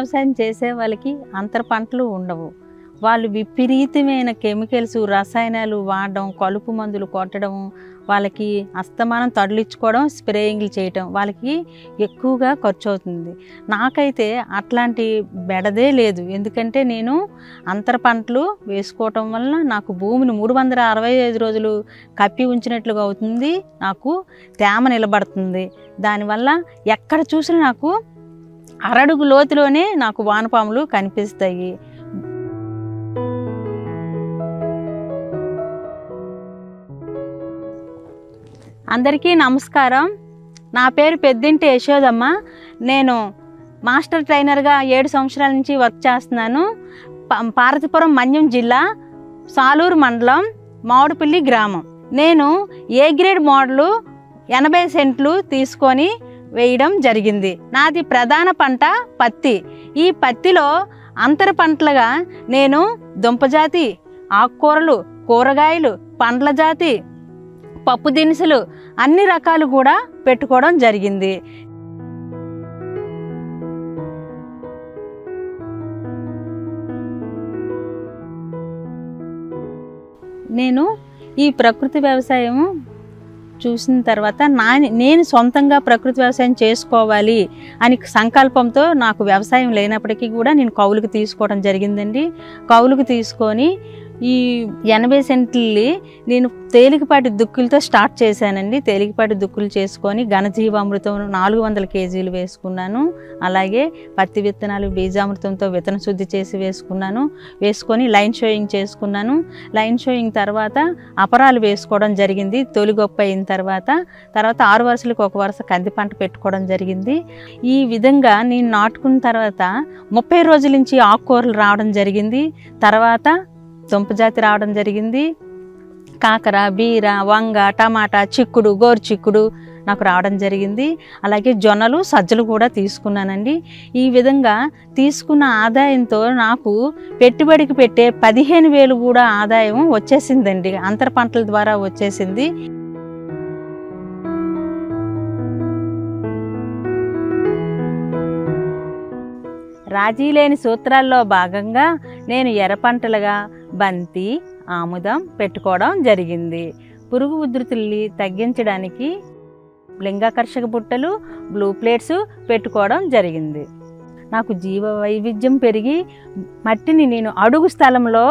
వ్యవసాయం చేసే వాళ్ళకి అంతర పంటలు ఉండవు. వాళ్ళు విపరీతమైన కెమికల్స్ రసాయనాలు వాడడం కలుపు మందులు కొట్టడం వాళ్ళకి అస్తమానం తడులిచ్చుకోవడం స్ప్రేయింగ్లు చేయటం వాళ్ళకి ఎక్కువగా ఖర్చు అవుతుంది నాకైతే అట్లాంటి బెడదే లేదు. ఎందుకంటే నేను అంతర పంటలు వేసుకోవటం వలన నాకు భూమిని మూడు వందల అరవై ఐదు రోజులు కప్పి ఉంచినట్లుగా అవుతుంది. నాకు తేమ నిలబడుతుంది. దానివల్ల ఎక్కడ చూసినా నాకు అరడుగు లోతులోనే నాకు వానపాములు కనిపిస్తాయి. అందరికీ నమస్కారం. నా పేరు పెద్దింటి యశోదమ్మ. నేను మాస్టర్ ట్రైనర్గా ఏడు సంవత్సరాల నుంచి వర్క్ చేస్తున్నాను. పార్వతీపురం మన్యం జిల్లా సాలూరు మండలం మామిడిపల్లి గ్రామం. నేను ఏ గ్రేడ్ మోడలు ఎనభై సెంట్లు తీసుకొని వేయడం జరిగింది. నాది ప్రధాన పంట పత్తి. ఈ పత్తిలో అంతర పంటలుగా నేను దుంపజాతి ఆకుకూరలు కూరగాయలు పండ్ల జాతి పప్పు దినుసులు అన్ని రకాలు కూడా పెట్టుకోవడం జరిగింది. నేను ఈ ప్రకృతి వ్యవసాయం చూసిన తర్వాత నా నేను సొంతంగా ప్రకృతి వ్యవసాయం చేసుకోవాలి అని సంకల్పంతో నాకు వ్యవసాయం లేనప్పటికీ కూడా నేను కౌలుకు తీసుకోవడం జరిగిందండి. కౌలుకు తీసుకొని ఈ ఎనభై సెంట్లు నేను తేలికపాటి దుక్కులతో స్టార్ట్ చేశానండి. తేలికపాటి దుక్కులు చేసుకొని ఘనజీవామృతం నాలుగు వందల కేజీలు వేసుకున్నాను. అలాగే పత్తి విత్తనాలు బీజామృతంతో విత్తన శుద్ధి చేసి వేసుకున్నాను. వేసుకొని లైన్ షోయింగ్ చేసుకున్నాను. లైన్ షోయింగ్ తర్వాత అపరాలు వేసుకోవడం జరిగింది. తొలి గొప్ప అయిన తర్వాత తర్వాత ఆరు వరుసలకు ఒక వరుస కంది పంట పెట్టుకోవడం జరిగింది. ఈ విధంగా నేను నాటుకున్న తర్వాత ముప్పై రోజుల నుంచి ఆకుకూరలు రావడం జరిగింది. తర్వాత దుంపజాతి రావడం జరిగింది. కాకర బీర వంగ టమాటా చిక్కుడు గోరు చిక్కుడు నాకు రావడం జరిగింది. అలాగే జొన్నలు సజ్జలు కూడా తీసుకున్నానండి. ఈ విధంగా తీసుకున్న ఆదాయంతో నాకు పెట్టుబడికి పెట్టే పదిహేను వేలు కూడా ఆదాయం వచ్చేసిందండి. అంతర పంటల ద్వారా వచ్చేసింది. రాజీ లేని సూత్రాల్లో భాగంగా నేను ఎర్ర పంటలుగా బంతి ఆముదం పెట్టుకోవడం జరిగింది. పురుగు ఉధృతుల్ని తగ్గించడానికి లింగాకర్షక బుట్టలు బ్లూ ప్లేట్స్ పెట్టుకోవడం జరిగింది. నాకు జీవ వైవిధ్యం పెరిగి మట్టిని నేను అడుగు స్థలంలో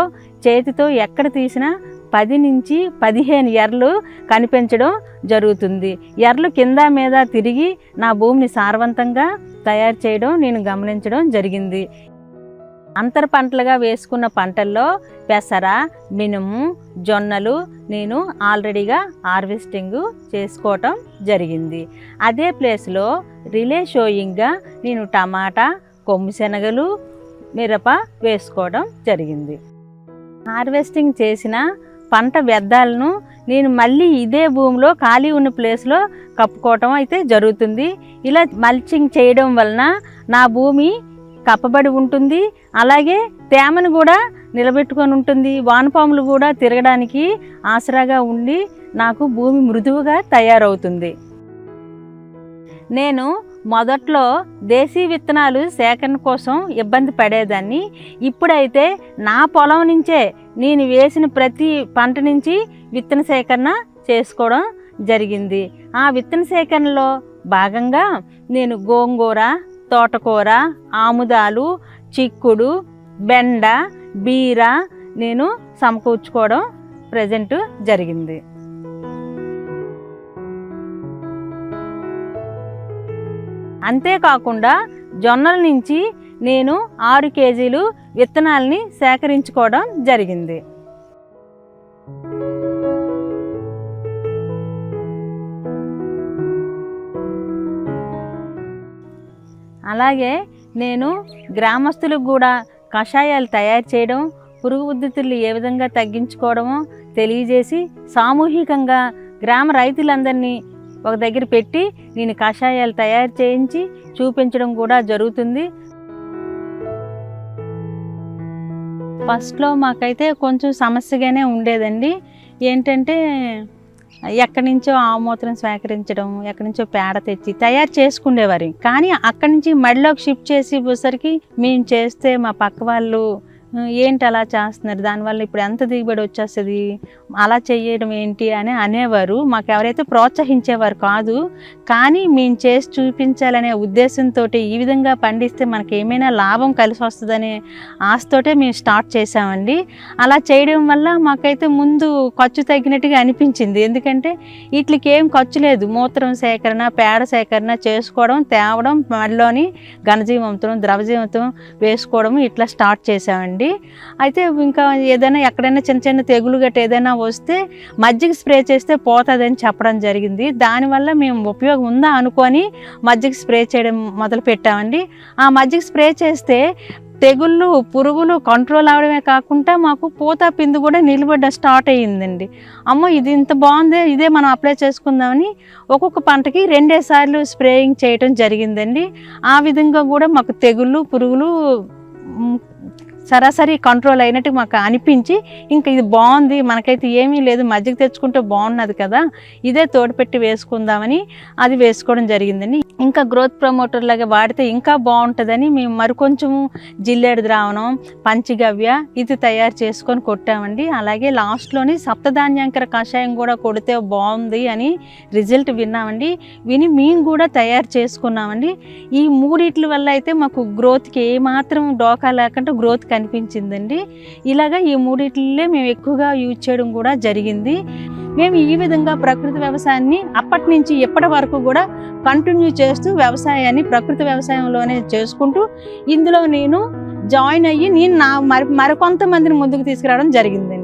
చేతితో ఎక్కడ తీసినా పది నుంచి పదిహేను ఎర్లు కనిపించడం జరుగుతుంది. ఎర్లు కింద మీద తిరిగి నా భూమిని సారవంతంగా తయారు చేయడం నేను గమనించడం జరిగింది. అంతర పంటలుగా వేసుకున్న పంటల్లో పెసర మినుము జొన్నలు నేను ఆల్రెడీగా హార్వెస్టింగ్ చేసుకోవటం జరిగింది. అదే ప్లేస్లో రిలే షోయింగ్గా నేను టమాటా కొమ్ము శనగలు మిరప వేసుకోవడం జరిగింది. హార్వెస్టింగ్ చేసిన పంట వ్యర్థాలను నేను మళ్ళీ ఇదే భూమిలో ఖాళీ ఉన్న ప్లేస్లో కప్పుకోవటం అయితే జరుగుతుంది. ఇలా మల్చింగ్ చేయడం వలన నా భూమి కప్పబడి ఉంటుంది. అలాగే తేమను కూడా నిలబెట్టుకొని ఉంటుంది. వానపాములు కూడా తిరగడానికి ఆసరాగా ఉండి నాకు భూమి మృదువుగా తయారవుతుంది. నేను మొదట్లో దేశీ విత్తనాలు సేకరణ కోసం ఇబ్బంది పడేదాన్ని. ఇప్పుడైతే నా పొలం నుంచే నేను వేసిన ప్రతి పంట నుంచి విత్తన సేకరణ చేసుకోవడం జరిగింది. ఆ విత్తన సేకరణలో భాగంగా నేను గోంగూర తోటకూర ఆముదాలు చిక్కుడు బెండ బీర నేను సమకూర్చుకోవడం ప్రజెంట్ జరిగింది. అంతేకాకుండా జొన్నల నుంచి నేను ఆరు కేజీలు విత్తనాలని సేకరించుకోవడం జరిగింది. అలాగే నేను గ్రామస్తులకు కూడా కషాయాలు తయారు చేయడం పురుగు ఉద్ధృతులు ఏ విధంగా తగ్గించుకోవడమో తెలియజేసి సామూహికంగా గ్రామ రైతులందరినీ ఒక దగ్గర పెట్టి నేను కషాయాలు తయారు చేయించి చూపించడం కూడా జరుగుతుంది. ఫస్ట్లో మాకైతే కొంచెం సమస్యగానే ఉండేదండి. ఏంటంటే ఎక్కడి నుంచో ఆమూత్రం స్వీకరించడం ఎక్కడి నుంచో పేడ తెచ్చి తయారు చేసుకునేవారు కానీ అక్కడి నుంచి మడిలోకి షిఫ్ట్ చేసి మేము చేస్తే మా పక్క వాళ్ళు ఏంటి అలా చేస్తున్నారు? దానివల్ల ఇప్పుడు ఎంత దిగుబడి వచ్చేస్తుంది? అలా చేయడం ఏంటి? అని అనేవారు. మాకు ఎవరైతే ప్రోత్సహించేవారు కాదు కానీ మేము చేసి చూపించాలనే ఉద్దేశంతో ఈ విధంగా పండిస్తే మనకి ఏమైనా లాభం కలిసి వస్తుందనే ఆశతోటే మేము స్టార్ట్ చేసామండి అలా చేయడం వల్ల మాకైతే ముందు ఖర్చు తగ్గినట్టుగా అనిపించింది. ఎందుకంటే వీటికి ఏం ఖర్చు లేదు. మూత్రం సేకరణ పేడ సేకరణ చేసుకోవడం తేవడం మడిలోని ఘనజీవంతం ద్రవజీవంతం వేసుకోవడం ఇట్లా స్టార్ట్ చేసామండి అయితే ఇంకా ఏదైనా ఎక్కడైనా చిన్న చిన్న తెగులు గట్ట ఏదైనా వస్తే మజ్జిగ స్ప్రే చేస్తే పోతుందని చెప్పడం జరిగింది. దానివల్ల మేము ఉపయోగం ఉందా అనుకొని మజ్జిగ స్ప్రే చేయడం మొదలు పెట్టామండి. ఆ మజ్జిగ స్ప్రే చేస్తే తెగుళ్ళు పురుగులు కంట్రోల్ అవడమే కాకుండా మాకు పూత పిందు కూడా నిలబడ్డ స్టార్ట్ అయ్యిందండి. అమ్మో ఇది ఇంత బాగుంది ఇదే మనం అప్లై చేసుకుందామని ఒక్కొక్క పంటకి రెండే సార్లు స్ప్రేయింగ్ చేయటం జరిగిందండి. ఆ విధంగా కూడా మాకు తెగుళ్ళు పురుగులు సరాసరి కంట్రోల్ అయినట్టు మాకు అనిపించి ఇంకా ఇది బాగుంది మనకైతే ఏమీ లేదు మజ్జిగ తెచ్చుకుంటే బాగున్నది కదా ఇదే తోడుపెట్టి వేసుకుందామని అది వేసుకోవడం జరిగిందండి ఇంకా గ్రోత్ ప్రమోటర్ లాగా వాడితే ఇంకా బాగుంటుందని మేము మరికొంచెము జిల్లేడు ద్రావణం పంచగవ్య ఇది తయారు చేసుకొని కొట్టామండి. అలాగే లాస్ట్లోని సప్తధాన్యాంకర కషాయం కూడా కొడితే బాగుంది అని రిజల్ట్ విన్నామండి. విని మేము కూడా తయారు చేసుకున్నామండి. ఈ మూడిట్ల వల్ల అయితే మాకు గ్రోత్కి ఏమాత్రం డోకా లేకుండా గ్రోత్ కనిపించిందండి ఇలాగా ఈ మూడిట్లే మేము ఎక్కువగా యూజ్ చేయడం కూడా జరిగింది. మేము ఈ విధంగా ప్రకృతి వ్యవసాయాన్ని అప్పటి నుంచి ఇప్పటి వరకు కూడా కంటిన్యూ చేస్తూ వ్యవసాయాన్ని ప్రకృతి వ్యవసాయంలోనే చేసుకుంటూ ఇందులో నేను జాయిన్ అయ్యి నేను నా మరి మరికొంతమందిని ముందుకు తీసుకురావడం జరిగింది